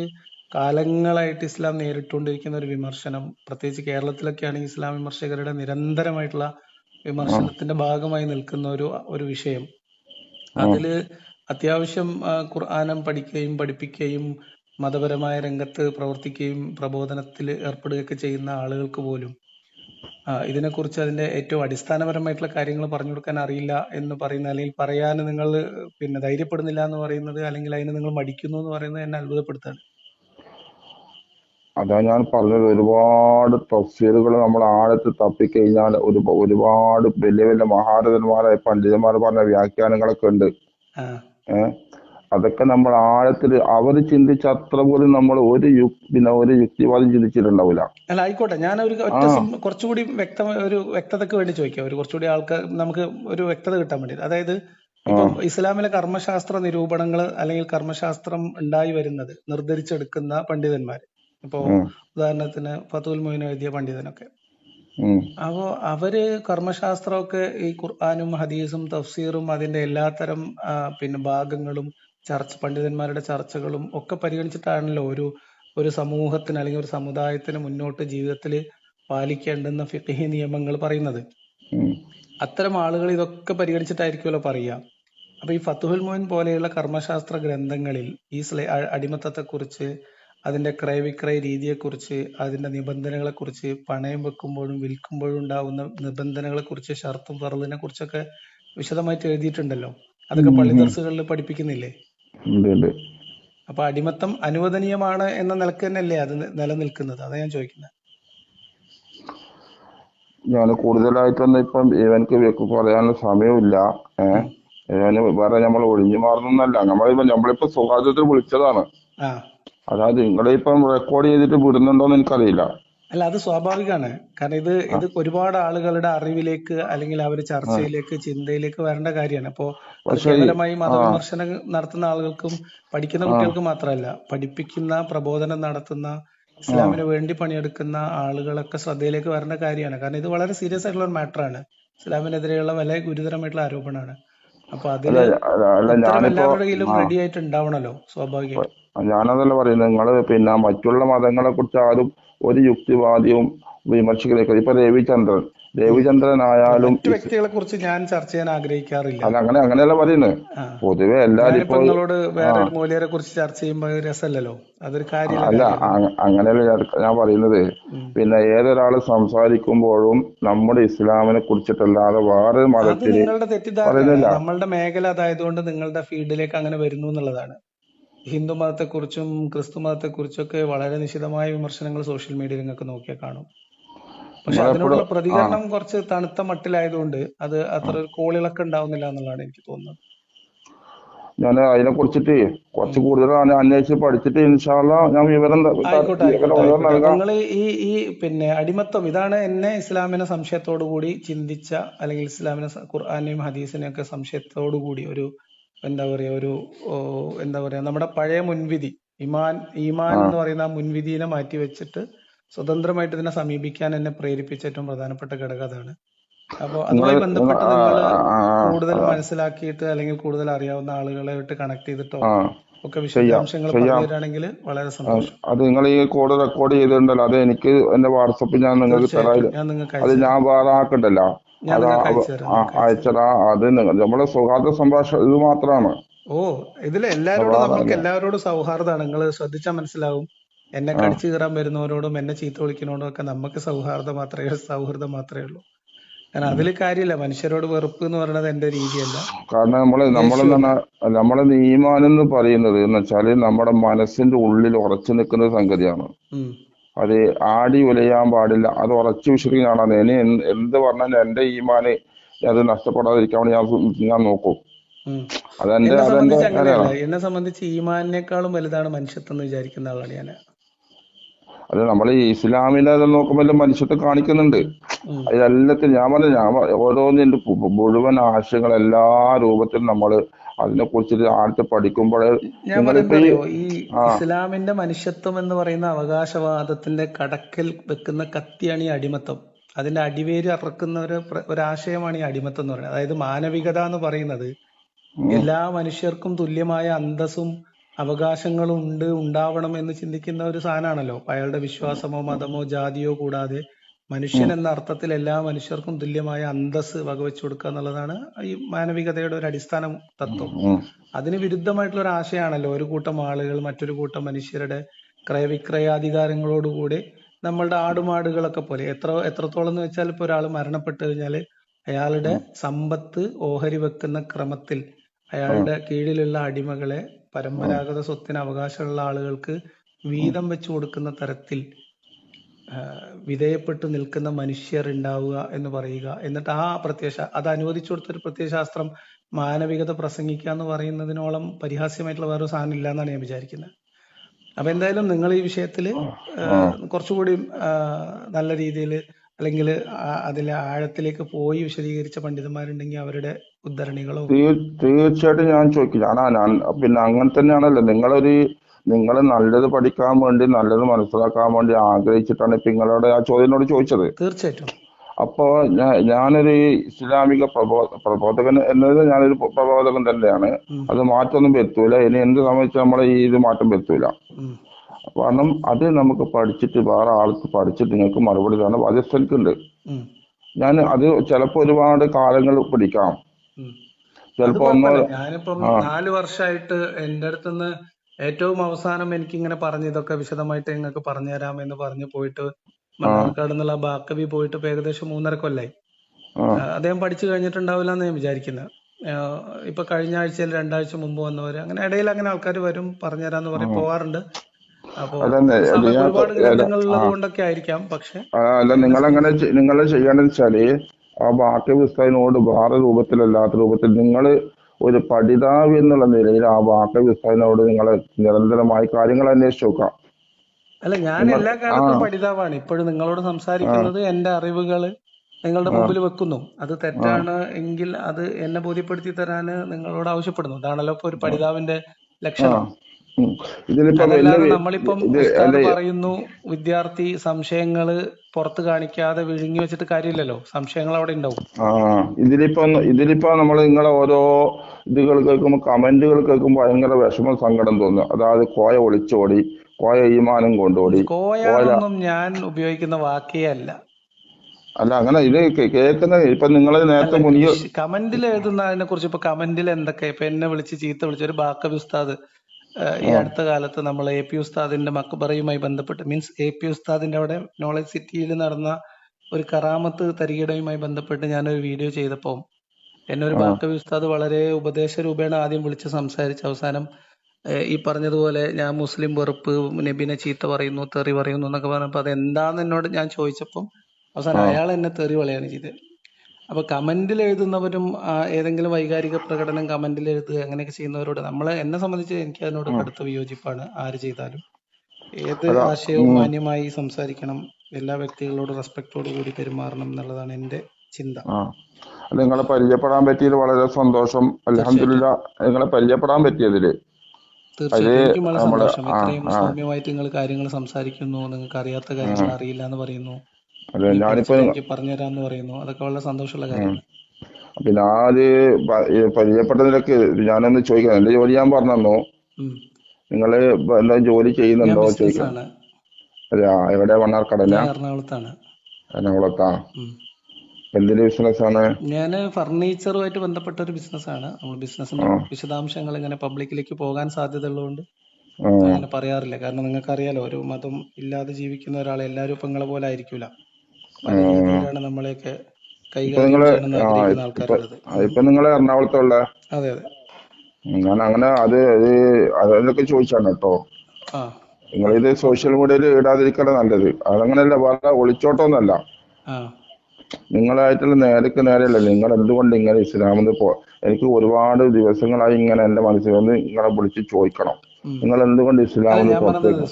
കാലങ്ങളായിട്ട് ഇസ്ലാം നേരിട്ടുകൊണ്ടിരിക്കുന്ന ഒരു വിമർശനം. പ്രത്യേകിച്ച് കേരളത്തിലൊക്കെയാണ് ഇസ്ലാം വിമർശകരുടെ നിരന്തരമായിട്ടുള്ള വിമർശനത്തിന്റെ ഭാഗമായി നിൽക്കുന്ന ഒരു ഒരു വിഷയം. അതിൽ അത്യാവശ്യം ഖുർആാനം പഠിക്കുകയും പഠിപ്പിക്കുകയും മതപരമായ രംഗത്ത് പ്രവർത്തിക്കുകയും പ്രബോധനത്തിൽ ഏർപ്പെടുകയൊക്കെ ചെയ്യുന്ന ആളുകൾക്ക് പോലും ഇതിനെക്കുറിച്ച് അതിന്റെ ഏറ്റവും അടിസ്ഥാനപരമായിട്ടുള്ള കാര്യങ്ങൾ പറഞ്ഞു കൊടുക്കാൻ അറിയില്ല എന്ന് പറയുന്ന അല്ലെങ്കിൽ പറയാൻ നിങ്ങൾ പിന്നെ ധൈര്യപ്പെടുന്നില്ല എന്ന് പറയുന്നത് അല്ലെങ്കിൽ അതിന് നിങ്ങൾ മടിക്കുന്നു എന്ന് പറയുന്നത് എന്നെ അത്ഭുതപ്പെടുത്താണ് അതാ ഞാൻ പറഞ്ഞത് ഒരുപാട് തഫ്സീലുകൾ നമ്മൾ ആഴത്തിൽ തപ്പിക്കഴിഞ്ഞാൽ ഒരു ഒരുപാട് വലിയ വലിയ മഹാരഥന്മാരായ പണ്ഡിതന്മാർ പറഞ്ഞ വ്യാഖ്യാനങ്ങളൊക്കെ ഉണ്ട്. ഏഹ് അതൊക്കെ നമ്മൾ ആഴത്തിൽ അവർ ചിന്തിച്ച അത്ര പോലും നമ്മൾ ഒരു പിന്നെ ഒരു യുക്തിവാദം ചിന്തിച്ചിട്ടുണ്ടാവില്ല. അല്ല ആയിക്കോട്ടെ. ഞാൻ ഒരു കുറച്ചുകൂടി വ്യക്ത ഒരു വ്യക്തതക്ക് വേണ്ടി ചോദിക്കാം. ഒരു കുറച്ചുകൂടി ആൾക്കാർ നമുക്ക് ഒരു വ്യക്തത കിട്ടാൻ വേണ്ടി. അതായത് ഇപ്പം ഇസ്ലാമിലെ കർമ്മശാസ്ത്ര നിരൂപണങ്ങൾ അല്ലെങ്കിൽ കർമ്മശാസ്ത്രം ഉണ്ടായി വരുന്നത് നിർദ്ധരിച്ചെടുക്കുന്ന പണ്ഡിതന്മാർ ഇപ്പോ ഉദാഹരണത്തിന് ഫതുൽ മൊയിൻ എഴുതിയ പണ്ഡിതനൊക്കെ. അപ്പോ അവർ കർമ്മശാസ്ത്രമൊക്കെ ഈ ഖുർആാനും ഹദീസും തഫ്സീറും അതിന്റെ എല്ലാത്തരം പിന്നെ ഭാഗങ്ങളും ചർച്ച പണ്ഡിതന്മാരുടെ ചർച്ചകളും ഒക്കെ പരിഗണിച്ചിട്ടാണല്ലോ ഒരു ഒരു സമൂഹത്തിന് അല്ലെങ്കിൽ ഒരു സമുദായത്തിന് മുന്നോട്ട് ജീവിതത്തിൽ പാലിക്കേണ്ടുന്ന ഫിഖഹി നിയമങ്ങൾ പറയുന്നത്. അത്തരം ആളുകൾ ഇതൊക്കെ പരിഗണിച്ചിട്ടായിരിക്കുമല്ലോ പറയുക അപ്പൊ ഈ ഫത്തുഹുൽ മോയിൻ പോലെയുള്ള കർമ്മശാസ്ത്ര ഗ്രന്ഥങ്ങളിൽ ഈ അടിമത്തത്തെക്കുറിച്ച് അതിന്റെ ക്രയവിക്രയ രീതിയെക്കുറിച്ച് അതിന്റെ നിബന്ധനകളെ കുറിച്ച് പണയം വെക്കുമ്പോഴും വിൽക്കുമ്പോഴും ഉണ്ടാകുന്ന നിബന്ധനകളെ കുറിച്ച് ഷർത്തും ഫറലിനെ കുറിച്ചൊക്കെ വിശദമായിട്ട് എഴുതിയിട്ടുണ്ടല്ലോ. അതൊക്കെ പള്ളി ദർസുകളിൽ പഠിപ്പിക്കുന്നില്ലേ? അപ്പൊ അടിമത്തം അനുവദനീയമാണ് എന്ന നിലയ്ക്ക് തന്നെയല്ലേ അത് നിലനിൽക്കുന്നത്? അതാ ഞാൻ ചോദിക്കുന്നത് ഞാൻ കൂടുതലായിട്ടൊന്നും ഇപ്പം ഇവനക്ക് പറയാനുള്ള സമയമില്ല. ഏഹ് ഇവന് വേറെ നമ്മൾ ഒഴിഞ്ഞു മാറുന്നല്ല നമ്മളിപ്പോ നമ്മളിപ്പോ സൗഹാർദ്ദത്തിൽ വിളിച്ചതാണ്. അതായത് നിങ്ങളിപ്പം റെക്കോർഡ് ചെയ്തിട്ട് വിടുന്നുണ്ടോന്ന് എനിക്കറിയില്ല. അല്ല അത് സ്വാഭാവികമാണ് കാരണം ഇത് ഇത് ഒരുപാട് ആളുകളുടെ അറിവിലേക്ക് അല്ലെങ്കിൽ അവർ ചർച്ചയിലേക്ക് ചിന്തയിലേക്ക് വരേണ്ട കാര്യമാണ്. അപ്പോ കേവലമായി മതവിമർശനം നടത്തുന്ന ആളുകൾക്കും പഠിക്കുന്ന കുട്ടികൾക്ക് മാത്രമല്ല പഠിപ്പിക്കുന്ന പ്രബോധനം നടത്തുന്ന ഇസ്ലാമിന് വേണ്ടി പണിയെടുക്കുന്ന ആളുകളൊക്കെ ശ്രദ്ധയിലേക്ക് വരേണ്ട കാര്യമാണ്. കാരണം ഇത് വളരെ സീരിയസ് ആയിട്ടുള്ള ഒരു മാറ്ററാണ് ഇസ്ലാമിനെതിരെയുള്ള വളരെ ഗുരുതരമായിട്ടുള്ള ആരോപണമാണ്. അപ്പൊ അതിൽ എല്ലാവരുടെ കയ്യിലും റെഡി ആയിട്ട് ഉണ്ടാവണല്ലോ സ്വാഭാവികമായിട്ടും ഞാനതല്ല പറയുന്നത്. നിങ്ങൾ പിന്നെ മറ്റുള്ള മതങ്ങളെ കുറിച്ച് ആരും ഒരു യുക്തിവാദിയും വിമർശിക്കുന്നില്ല ഇപ്പൊ രവിചന്ദ്രൻ. രവിചന്ദ്രൻ ആയാലും വ്യക്തികളെ കുറിച്ച് ഞാൻ ചർച്ച ചെയ്യാൻ ആഗ്രഹിക്കാറില്ല. അത് അങ്ങനെ അങ്ങനെയല്ല പറയുന്നത്. പൊതുവെ എല്ലാരും ഇപ്പൊ നിങ്ങളോട് വേറെ മൂല്യരെ കുറിച്ച് ചർച്ച ചെയ്യുമ്പോൾ രസമല്ലല്ലോ? അതൊരു കാര്യം അല്ല അങ്ങനെയല്ല ഞാൻ- പറയുന്നത്. പിന്നെ ഏതൊരാൾ സംസാരിക്കുമ്പോഴും നമ്മുടെ ഇസ്ലാമിനെ കുറിച്ചിട്ടല്ലാതെ വേറെ മതത്തിൽ നിങ്ങളുടെ തെറ്റിദ്ധാരണ നമ്മളുടെ മേഖല അതായതുകൊണ്ട് നിങ്ങളുടെ ഫീൽഡിലേക്ക് അങ്ങനെ വരുന്നു എന്നുള്ളതാണ്. ഹിന്ദു മതത്തെക്കുറിച്ചും ക്രിസ്തു മതത്തെക്കുറിച്ചൊക്കെ വളരെ നിശിതമായ വിമർശനങ്ങൾ സോഷ്യൽ മീഡിയയിൽ നിങ്ങൾക്ക് നോക്കിയാൽ കാണും. പക്ഷെ അതിനുള്ള പ്രതികരണം കുറച്ച് തണുത്ത മട്ടിലായതുകൊണ്ട് അത് അത്ര ഒരു കോളിളക്കം ഉണ്ടാവുന്നില്ല എന്നുള്ളതാണ് എനിക്ക് തോന്നുന്നത്. ഞാൻ അതിനെ കുറിച്ചിട്ട് കുറച്ച് കൂടുതൽ അന്വേഷിച്ച് പഠിച്ചിട്ട് ഇൻഷാല്ല ഞാൻ വിവരം നിങ്ങൾ ഈ ഈ പിന്നെ അടിമത്തം ഇതാണ് എന്നെ ഇസ്ലാമിനെ സംശയത്തോടു കൂടി ചിന്തിച്ച അല്ലെങ്കിൽ ഇസ്ലാമിനെ ഖുർആാനെയും ഖുർആനെയും ഹദീസിനെയും ഒക്കെ സംശയത്തോടു കൂടി ഒരു എന്താ പറയാ ഒരു എന്താ പറയാ നമ്മുടെ പഴയ മുൻവിധി ഇമാൻ ഈമാൻ എന്ന് പറയുന്ന ആ മുൻവിധിനെ മാറ്റി വെച്ചിട്ട് സ്വതന്ത്രമായിട്ട് ഇതിനെ സമീപിക്കാൻ എന്നെ പ്രേരിപ്പിച്ച ഏറ്റവും പ്രധാനപ്പെട്ട ഘടകം അതാണ്. അപ്പൊ അതുമായി ബന്ധപ്പെട്ട് നിങ്ങൾ കൂടുതൽ മനസ്സിലാക്കിയിട്ട് അല്ലെങ്കിൽ കൂടുതൽ അറിയാവുന്ന ആളുകളെ വിട്ട് കണക്ട് ചെയ്തിട്ടോ? ഒക്കെ വിശദാംശങ്ങൾ പറഞ്ഞു തരാണെങ്കിൽ വളരെ സന്തോഷം. അത് നിങ്ങൾ ഈ കോഡ് റെക്കോർഡ് ചെയ്തിട്ടുണ്ടല്ലോ അത് എനിക്ക് എന്റെ വാട്സപ്പിൽ ഞാൻ നിങ്ങൾക്ക് തരാം. ഞാൻ നിങ്ങൾക്ക് അത് ഞാൻ വേറെ ആക്കണ്ടല്ലോ. അയച്ചടാ അത് നമ്മുടെ സൗഹാർദ്ദ സംഭാഷണം ഇത് മാത്രമാണ് ഓ ഇതിൽ എല്ലാവരോടും നമ്മൾക്ക് എല്ലാവരോടും സൗഹാർദ്ദമാണ്. നിങ്ങൾ ശ്രദ്ധിച്ചാൽ മനസ്സിലാവും. എന്നെ കടിച്ചു കീറാൻ വരുന്നവരോടും എന്നെ ചീത്ത വിളിക്കുന്നവരോടും ഒക്കെ നമുക്ക് സൗഹാർദ്ദം മാത്രമേ സൗഹൃദം മാത്രമേ ഉള്ളൂ. കാരണം അതിൽ കാര്യമില്ല. മനുഷ്യരോട് വെറുപ്പ് എന്ന് പറയുന്നത് എന്റെ രീതിയല്ല. കാരണം നമ്മൾ നമ്മൾ നമ്മളെ നീമാനെന്ന് എന്ന് പറയുന്നത് എന്ന് വെച്ചാൽ നമ്മുടെ മനസ്സിന്റെ ഉള്ളിൽ ഉറച്ചു നിൽക്കുന്ന സംഗതിയാണ്. അത് ആടി ഉലയാൻ പാടില്ല. അത് ഉറച്ചു വിശ്വസിക്കുന്നതാണ്. ഇനി എന്ത് പറഞ്ഞാലും എന്റെ ഈമാന് അത് നഷ്ടപ്പെടാതിരിക്കാൻ വേണ്ടി ഞാൻ ഞാൻ നോക്കും. അതെന്റെ അതെന്റെ എന്നെ സംബന്ധിച്ച് ഈമാനേക്കാളും വലുതാണ് മനുഷ്യത്വം എന്ന് വിചാരിക്കുന്ന ആളാണ് ഞാൻ. അത് നമ്മൾ ഈ ഇസ്ലാമിനെ അത് നോക്കുമ്പോൾ മനുഷ്യത്വം കാണിക്കുന്നുണ്ട്. ഉം. അതിലെല്ലാത്തിനും ഞാൻ പറഞ്ഞു ഞാൻ ഓരോന്നിന്റെ മുഴുവൻ ആശയങ്ങൾ എല്ലാ രൂപത്തിലും നമ്മൾ അതിനെ കുറിച്ച് ആദ്യത്തെ പഠിക്കുമ്പോൾ ഞാൻ ഈ പറയുന്നറിയോ ഈ ഇസ്ലാമിന്റെ മനുഷ്യത്വം എന്ന് പറയുന്ന അവകാശവാദത്തിന്റെ കടക്കൽ വെക്കുന്ന കത്തിയാണ് ഈ അടിമത്തം. അതിന്റെ അടിവേര് അറക്കുന്ന ഒരു ഒരാശയമാണ് ഈ അടിമത്തം എന്ന് പറയുന്നത്. അതായത് മാനവികത എന്ന് പറയുന്നത് എല്ലാ മനുഷ്യർക്കും തുല്യമായ അന്തസ്സും അവകാശങ്ങളും ഉണ്ട് ഉണ്ടാവണം എന്ന് ചിന്തിക്കുന്ന ഒരു സാധനമാണല്ലോ. അയാളുടെ വിശ്വാസമോ മതമോ ജാതിയോ കൂടാതെ മനുഷ്യൻ എന്ന അർത്ഥത്തിൽ എല്ലാ മനുഷ്യർക്കും തുല്യമായ അന്തസ് വകവെച്ചു കൊടുക്കുക എന്നുള്ളതാണ് ഈ മാനവികതയുടെ ഒരു അടിസ്ഥാന തത്വം. അതിന് വിരുദ്ധമായിട്ടുള്ള ഒരു ആശയമാണല്ലോ ഒരു കൂട്ടം ആളുകൾ മറ്റൊരു കൂട്ടം മനുഷ്യരുടെ ക്രയവിക്രയാധികാരങ്ങളോടുകൂടി നമ്മളുടെ ആടുമാടുകളൊക്കെ പോലെ. എത്ര എത്രത്തോളം എന്ന് വെച്ചാൽ ഇപ്പൊ ഒരാൾ മരണപ്പെട്ടു കഴിഞ്ഞാൽ അയാളുടെ സമ്പത്ത് ഓഹരി വെക്കുന്ന ക്രമത്തിൽ അയാളുടെ കീഴിലുള്ള അടിമകളെ പരമ്പരാഗത സ്വത്തിന് അവകാശമുള്ള ആളുകൾക്ക് വീതം വെച്ചു കൊടുക്കുന്ന തരത്തിൽ വിധേയപ്പെട്ട് നിൽക്കുന്ന മനുഷ്യർ ഉണ്ടാവുക എന്ന് പറയുക. എന്നിട്ട് ആ പ്രത്യക്ഷ അത് അനുവദിച്ചു കൊടുത്തൊരു പ്രത്യയശാസ്ത്രം മാനവികത പ്രസംഗിക്കുക എന്ന് പറയുന്നതിനോളം പരിഹാസ്യമായിട്ടുള്ള വേറൊരു സാധനം ഇല്ല എന്നാണ് ഞാൻ വിചാരിക്കുന്നത്. അപ്പൊ എന്തായാലും നിങ്ങൾ ഈ വിഷയത്തിൽ കുറച്ചുകൂടി നല്ല രീതിയിൽ അല്ലെങ്കിൽ അതിലെ ആഴത്തിലേക്ക് പോയി വിശദീകരിച്ച പണ്ഡിതന്മാരുണ്ടെങ്കിൽ അവരുടെ ഉദ്ധരണികളോ തീർച്ചയായിട്ടും ഞാൻ ചോദിക്കില്ല. ഞാൻ പിന്നെ അങ്ങനെ തന്നെയാണല്ലോ. നിങ്ങളൊരു നിങ്ങൾ നല്ലത് പഠിക്കാൻ വേണ്ടി നല്ലത് മനസ്സിലാക്കാൻ വേണ്ടി ആഗ്രഹിച്ചിട്ടാണ് ഇപ്പൊ നിങ്ങളോട് ആ ചോദ്യനോട് ചോദിച്ചത്. തീർച്ചയായിട്ടും. അപ്പോ ഞാനൊരു ഇസ്ലാമിക പ്രബോ പ്രബോധകൻ എന്നത് ഞാനൊരു പ്രബോധകൻ തന്നെയാണ്. അത് മാറ്റമൊന്നും വരുത്തൂല. ഇനി എന്ത് സംബന്ധിച്ച് നമ്മളെ ഈ ഇത് മാറ്റം വരുത്തൂല. കാരണം അത് നമുക്ക് പഠിച്ചിട്ട് വേറെ ആൾക്ക് പഠിച്ചിട്ട് നിങ്ങൾക്ക് മറുപടി അത് എനിക്കുണ്ട്. ഞാൻ അത് ചിലപ്പോ ഒരുപാട് കാലങ്ങൾ പിടിക്കാം. ചിലപ്പോ നാല് വർഷമായിട്ട് എന്റെ അടുത്തുനിന്ന് ഏറ്റവും അവസാനം എനിക്ക് ഇങ്ങനെ പറഞ്ഞ് ഇതൊക്കെ വിശദമായിട്ട് നിങ്ങൾക്ക് പറഞ്ഞു തരാം എന്ന് പറഞ്ഞു പോയിട്ട് മണ്ണാർക്കാട് എന്നുള്ള ബാക്കവി പോയിട്ട് ഇപ്പൊ ഏകദേശം മൂന്നര കൊല്ലായി. അദ്ദേഹം പഠിച്ചു കഴിഞ്ഞിട്ടുണ്ടാവില്ല എന്ന് ഞാൻ വിചാരിക്കുന്നത് ഇപ്പൊ കഴിഞ്ഞ ആഴ്ചയിൽ രണ്ടാഴ്ച മുമ്പ് വന്നവര് അങ്ങനെ ഇടയിൽ അങ്ങനെ ആൾക്കാർ വരും പറഞ്ഞു തരാന്ന് പറയും പോവാറുണ്ട് അല്ല നിങ്ങൾ ചെയ്യേണ്ടത് വെച്ചാൽ ആ ബാക്കി പുസ്തകത്തിനോട് വേറെ രൂപത്തിലല്ലാത്ത രൂപത്തിൽ നിങ്ങൾ ഒരു പഠിതാവ് എന്നുള്ള നിലയിൽ ആ വാക്ക പുസ്തകത്തിനോട് നിങ്ങൾ നിരന്തരമായി കാര്യങ്ങൾ അന്വേഷിച്ചു നോക്കാം അല്ല ഞാൻ എല്ലാ കാലത്തും പഠിതാവാണ്. ഇപ്പോഴും നിങ്ങളോട് സംസാരിക്കുന്നത് എന്റെ അറിവുകൾ നിങ്ങളുടെ മുമ്പിൽ വെക്കുന്നു. അത് തെറ്റാണ് എങ്കിൽ അത് എന്നെ ബോധ്യപ്പെടുത്തി തരാന് നിങ്ങളോട് ആവശ്യപ്പെടുന്നു. അതാണല്ലോ ഇപ്പൊ ഒരു പഠിതാവിന്റെ ലക്ഷണം. അതല്ലാതെ നമ്മളിപ്പം പറയുന്നു വിദ്യാർത്ഥി സംശയങ്ങൾ പുറത്ത് കാണിക്കാതെ വിഴുങ്ങി വെച്ചിട്ട് കാര്യമില്ലല്ലോ. സംശയങ്ങൾ അവിടെ ഉണ്ടാവും. ആ ഇതിലിപ്പോ ഇതിലിപ്പോ നമ്മൾ നിങ്ങളെ ഓരോ ഇതുകൾ കേൾക്കുമ്പോൾ കമന്റുകൾ കേൾക്കുമ്പോൾ ഭയങ്കര വിഷമം സങ്കടം തോന്നുന്നു അതായത് കോയ ഒളിച്ചോടി കോയ ഈമാനം കൊണ്ടോടി കോയൊന്നും ഞാൻ ഉപയോഗിക്കുന്ന വാക്കേ അല്ല. അല്ല അങ്ങനെ ഇത് കേൾക്കുന്ന ഇപ്പൊ നിങ്ങൾ നേരത്തെ മുന്നിൽ കമന്റിൽ എഴുതുന്നതിനെ കുറിച്ച് ഇപ്പൊ കമന്റിൽ എന്തൊക്കെ? ഇപ്പൊ എന്നെ വിളിച്ച് ചീത്ത വിളിച്ച ഒരു ബാക്കബി ഉസ്താദ് ഈ അടുത്ത കാലത്ത് നമ്മൾ എ പി ഉസ്താദിന്റെ മക്ബറയുമായി ബന്ധപ്പെട്ട് മീൻസ് എ പി ഉസ്താദിന്റെ അവിടെ നോളജ് സിറ്റിയിൽ നടന്ന ഒരു കറാമത്ത് തരികിടയുമായി ബന്ധപ്പെട്ട് ഞാനൊരു വീഡിയോ ചെയ്തപ്പോൾ എന്നെ ഒരു ബാക്കബി ഉസ്താദ് വളരെ ഉപദേശ രൂപേണ ആദ്യം വിളിച്ച് സംസാരിച്ച് അവസാനം ഈ പറഞ്ഞതുപോലെ ഞാൻ മുസ്ലിം വെറുപ്പ് നബിനെ ചീത്ത പറയുന്നു തെറി പറയുന്നു എന്നൊക്കെ പറഞ്ഞപ്പോൾ അത് എന്താന്ന് എന്നോട് ഞാൻ ചോദിച്ചപ്പം അവസാനം അയാൾ എന്നെ തെറി വളയാണ് ചെയ്തത്. അപ്പൊ കമന്റിൽ എഴുതുന്നവരും ഏതെങ്കിലും വൈകാരിക പ്രകടനം കമന്റിൽ എഴുതുക അങ്ങനെയൊക്കെ ചെയ്യുന്നവരോട് നമ്മൾ എന്നെ സംബന്ധിച്ച് എനിക്ക് അതിനോട് കടുത്ത വിയോജിപ്പാണ്. ആര് ചെയ്താലും ഏത് ആശയവും മാന്യമായി സംസാരിക്കണം. എല്ലാ വ്യക്തികളോടും റെസ്പെക്ടോട് കൂടി പെരുമാറണം എന്നുള്ളതാണ് എന്റെ ചിന്ത. നിങ്ങളെ പരിചയപ്പെടാൻ പറ്റിയത് വളരെ സന്തോഷം. അലഹമില്ല നിങ്ങളെ പരിചയപ്പെടാൻ ഇത്രയും ആ. സൗമ്യമായിട്ട് നിങ്ങൾ കാര്യങ്ങൾ സംസാരിക്കുന്നു. നിങ്ങൾക്ക് അറിയാത്ത കാര്യങ്ങൾ അറിയില്ല എന്ന് പറയുന്നു. അതെ ഞാനിപ്പോ എനിക്ക് പറഞ്ഞുതരാന്ന് പറയുന്നു. അതൊക്കെ വളരെ സന്തോഷമുള്ള കാര്യമാണ്. പിന്നെ പ- ഈ പരിചയപ്പെട്ടതിലൊക്കെ ഞാനൊന്ന് ചോദിക്കാം. എന്റെ ജോലി ഞാൻ പറഞ്ഞു. നിങ്ങൾ എന്താ ജോലി ചെയ്യുന്നുണ്ടോ ബിസിനസ് ചോദിക്കാം. ആണ് എവിടെ? വണ്ണാർക്കടല എറണാകുളത്താണ്. എറണാകുളത്താ. എന്തിന്റെ ബിസിനസ് ആണ് ഞാൻ ഫർണിച്ചറുമായിട്ട് ബന്ധപ്പെട്ട ഒരു ബിസിനസ്സാണ് നമ്മൾ ബിസിനസിന്റെ വിശദാംശങ്ങൾ ഇങ്ങനെ പബ്ലിക്കിലേക്ക് പോകാൻ സാധ്യത ഉള്ളതുകൊണ്ട് അങ്ങനെ പറയാറില്ല. കാരണം നിങ്ങൾക്ക് അറിയാലോ ഒരു മതം ഇല്ലാതെ ജീവിക്കുന്ന ഒരാൾ എല്ലാവരും ഇപ്പൊ നിങ്ങളെ പോലെ ആയിരിക്കൂല. രീതിയിലാണ് നമ്മളെയൊക്കെ ഇപ്പൊ നിങ്ങൾ എറണാകുളത്തുള്ള അതെ അതെ. ഞാൻ അങ്ങനെ അത് അത് അതൊക്കെ ചോദിച്ചാണ് കേട്ടോ നിങ്ങൾ ഇത് സോഷ്യൽ മീഡിയയിൽ ഇടാതിരിക്കാൻ നല്ലത്. അതങ്ങനെയല്ല വേറെ ഒളിച്ചോട്ടൊന്നല്ല നിങ്ങളായിട്ടുള്ള നേരക്ക് നേരെയല്ല നിങ്ങൾ എന്തുകൊണ്ട് ഇങ്ങനെ ഇസ്ലാമിൽ പോ എനിക്ക് ഒരുപാട് ദിവസങ്ങളായി ഇങ്ങനെ എന്റെ മനസ്സിൽ വന്ന് നിങ്ങളെ വിളിച്ച് ചോദിക്കണം. നിങ്ങൾ എന്തുകൊണ്ട് ഇസ്ലാമിൽ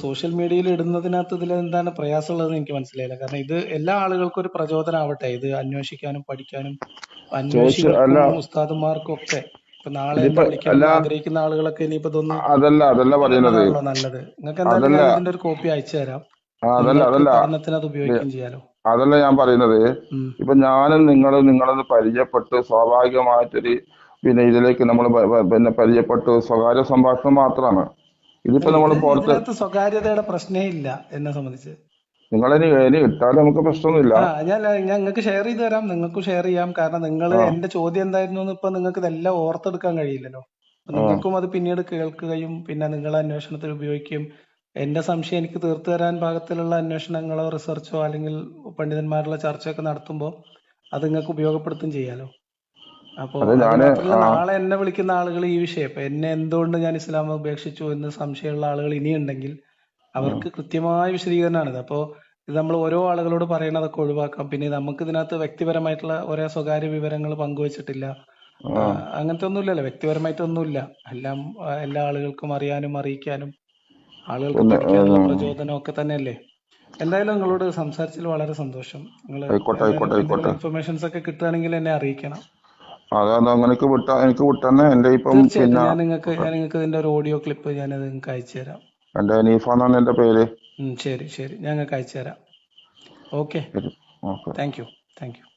സോഷ്യൽ മീഡിയയിൽ ഇടുന്നതിനകത്ത് ഇതിൽ എന്താണ് പ്രയാസമുള്ളത് എനിക്ക് മനസ്സിലായില്ല. കാരണം ഇത് എല്ലാ ആളുകൾക്കും ഒരു പ്രചോദനമാവട്ടെ? ഇത് അന്വേഷിക്കാനും പഠിക്കാനും സോഷ്യൽ അല്ല. അന്വേഷിക്കും ഉസ്താദുമാർക്കും ഒക്കെ നാളെ ആഗ്രഹിക്കുന്ന ആളുകളൊക്കെ ഇനിയിപ്പോ ഇതൊന്ന് അതല്ല അതല്ല പറയുന്നത്. നല്ലത്. നിങ്ങൾക്ക് എന്തായാലും ഇതിന്റെ ഒരു കോപ്പി അയച്ചു തരാം. അതല്ല അതല്ല. അത് ഉപയോഗിക്കുകയും ചെയ്യാലോ. അതല്ല ഞാൻ പറയുന്നത്. ഇപ്പൊ ഞാനും നിങ്ങളും നിങ്ങളൊന്ന് പരിചയപ്പെട്ട് സ്വാഭാവികമായിട്ടൊരു പിന്നെ ഇതിലേക്ക് നമ്മൾ പിന്നെ പരിചയപ്പെട്ട് സ്വകാര്യ സംഭാഷണം മാത്രമാണ്. ഇതിപ്പോ നമ്മൾ പുറത്ത് സ്വകാര്യതയുടെ പ്രശ്നേ ഇല്ല എന്നെ സംബന്ധിച്ച്. നിങ്ങൾ ഇനി ഇട്ടാലും നമുക്ക് പ്രശ്നമൊന്നുമില്ല. ഞാൻ ഞാൻ നിങ്ങൾക്ക് ഷെയർ ചെയ്ത് തരാം നിങ്ങൾക്കും ഷെയർ ചെയ്യാം. കാരണം നിങ്ങൾ എന്റെ ചോദ്യം എന്തായിരുന്നു ഇപ്പൊ നിങ്ങൾക്ക് ഇതെല്ലാം ഓർത്തെടുക്കാൻ കഴിയില്ലല്ലോ. നിങ്ങൾക്കും അത് പിന്നീട് കേൾക്കുകയും പിന്നെ നിങ്ങൾ അന്വേഷണത്തിൽ ഉപയോഗിക്കുകയും എന്റെ സംശയം എനിക്ക് തീർത്തു തരാൻ പാകത്തിലുള്ള അന്വേഷണങ്ങളോ റിസർച്ചോ അല്ലെങ്കിൽ പണ്ഡിതന്മാരുള്ള ചർച്ചയൊക്കെ നടത്തുമ്പോൾ അത് നിങ്ങൾക്ക് ഉപയോഗപ്പെടുത്തും ചെയ്യാലോ. അപ്പോ അത് അത് ഞാൻ മാത്രമല്ല ആ. നാളെ എന്നെ വിളിക്കുന്ന ആളുകൾ ഈ വിഷയം. ഇപ്പൊ എന്നെ എന്തുകൊണ്ട് ഞാൻ ഇസ്ലാം ഉപേക്ഷിച്ചു എന്ന് സംശയമുള്ള ആളുകൾ ഇനിയുണ്ടെങ്കിൽ അവർക്ക് കൃത്യമായ വിശദീകരണമാണിത്. അപ്പോ ഇത് നമ്മൾ ഓരോ ആളുകളോട് പറയണതൊക്കെ ഒഴിവാക്കാം. പിന്നെ നമുക്ക് ഇതിനകത്ത് വ്യക്തിപരമായിട്ടുള്ള ഒരേ സ്വകാര്യ വിവരങ്ങൾ പങ്കുവച്ചിട്ടില്ല. അങ്ങനത്തെ ഒന്നുമില്ലല്ലോ വ്യക്തിപരമായിട്ടൊന്നുമില്ല. എല്ലാം എല്ലാ ആളുകൾക്കും അറിയാനും അറിയിക്കാനും ആളുകൾക്ക് പഠിക്കാനുള്ള പ്രചോദനം ഒക്കെ തന്നെയല്ലേ? എന്തായാലും നിങ്ങളോട് സംസാരിച്ചതിൽ വളരെ സന്തോഷം. നിങ്ങൾ ഇൻഫർമേഷൻസ് ഒക്കെ കിട്ടുകയാണെങ്കിൽ എന്നെ അറിയിക്കണം. അതാണ് അങ്ങനെയൊക്കെ വിട്ട എനിക്ക് വിട്ടെന്നെ. എന്റെ ഇപ്പം പിന്നെ ഞാൻ നിങ്ങൾക്ക് ഞാൻ നിങ്ങൾക്ക് ഇതിന്റെ ഒരു ഓഡിയോ ക്ലിപ്പ് ഞാൻ നിങ്ങൾക്ക് അയച്ചു തരാം. എന്റെ ഹനീഫ എന്നാണ് എന്റെ പേര്? ശരി ശരി. ഞങ്ങൾക്ക് അയച്ചു തരാം. Okay. Thank you thank you